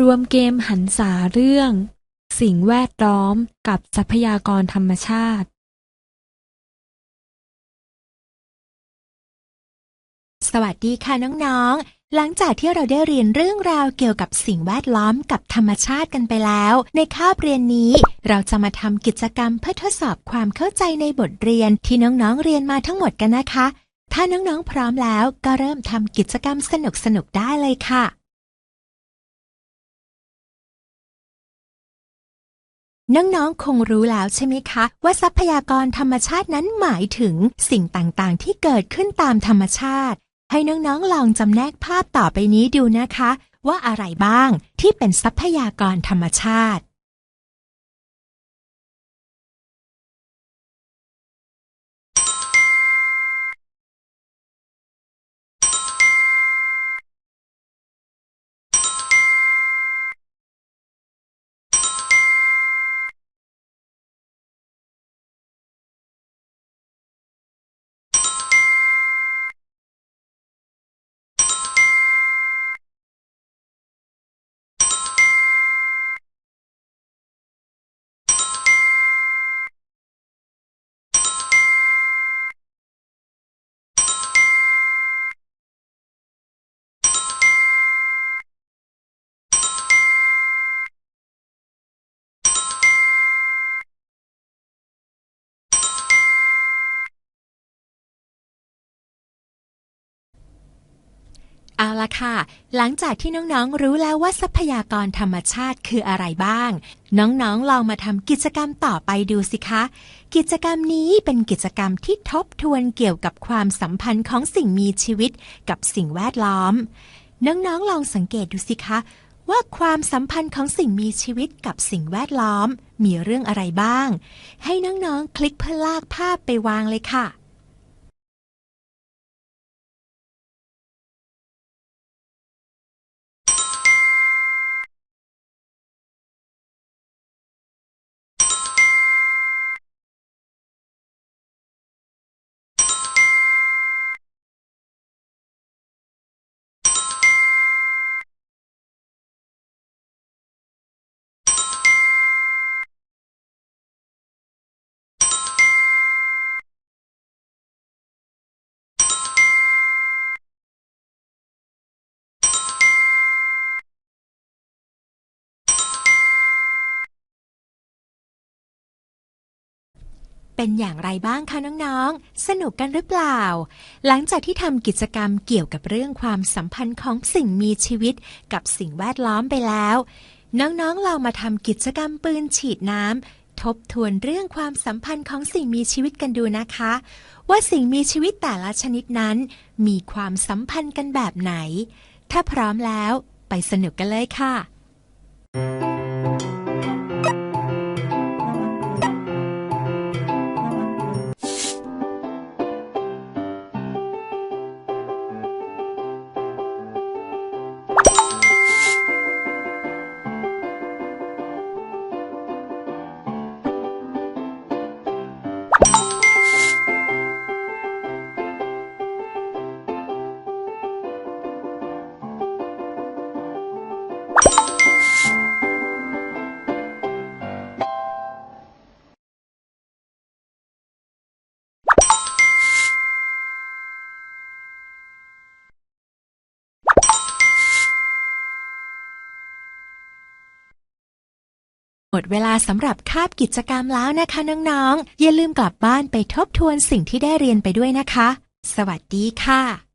รวมเกมหันษาเรื่อง สิ่งแวดล้อมกับทรัพยากรธรรมชาติ สวัสดีค่ะน้องๆ หลังจากที่เราได้เรียนเรื่องราวเกี่ยวกับสิ่งแวดล้อมกับธรรมชาติกันไปแล้ว ในคาบเรียนนี้เราจะมาทำกิจกรรมเพื่อทดสอบความเข้าใจในบทเรียนที่น้องๆเรียนมาทั้งหมดกันนะคะ ถ้าน้องๆพร้อมแล้วก็เริ่มทำกิจกรรมสนุกๆได้เลยค่ะ น้องๆ คงรู้แล้วใช่ไหมคะ ว่าทรัพยากรธรรมชาตินั้นหมายถึงสิ่งต่างๆ ที่เกิดขึ้นตามธรรมชาติ ให้น้องๆ ลองจำแนกภาพต่อไปนี้ดูนะคะ ว่าอะไรบ้างที่เป็นทรัพยากรธรรมชาติ เอาละค่ะ หลังจากที่น้องๆรู้แล้วว่าทรัพยากรธรรมชาติคืออะไรบ้าง น้องๆลองมาทำกิจกรรมต่อไปดูสิคะ กิจกรรมนี้เป็นกิจกรรมที่ทบทวนเกี่ยวกับความสัมพันธ์ของสิ่งมีชีวิตกับสิ่งแวดล้อม น้องๆลองสังเกตดูสิคะ ว่าความสัมพันธ์ของสิ่งมีชีวิตกับสิ่งแวดล้อม มีเรื่องอะไรบ้าง ให้น้องๆคลิกเพื่อลากภาพไปวางเลยค่ะ เป็นอย่างไรบ้างคะน้องๆ สนุกกันหรือเปล่า หลังจากที่ทำกิจกรรมเกี่ยวกับเรื่องความสัมพันธ์ของสิ่งมีชีวิตกับสิ่งแวดล้อมไปแล้ว น้องๆลองมาทำกิจกรรมปืนฉีดน้ำทบทวนเรื่องความสัมพันธ์ของสิ่งมีชีวิตกันดูนะคะ ว่าสิ่งมีชีวิตแต่ละชนิดนั้น มีความสัมพันธ์กันแบบไหน ถ้าพร้อมแล้ว ไปสนุกกันเลยค่ะ มดเวลาสำหรับคาบกิจกรรมแล้วนะคะน้องๆ อย่าลืมกลับบ้านไปทบทวนสิ่งที่ได้เรียนไปด้วยนะคะ สวัสดีค่ะ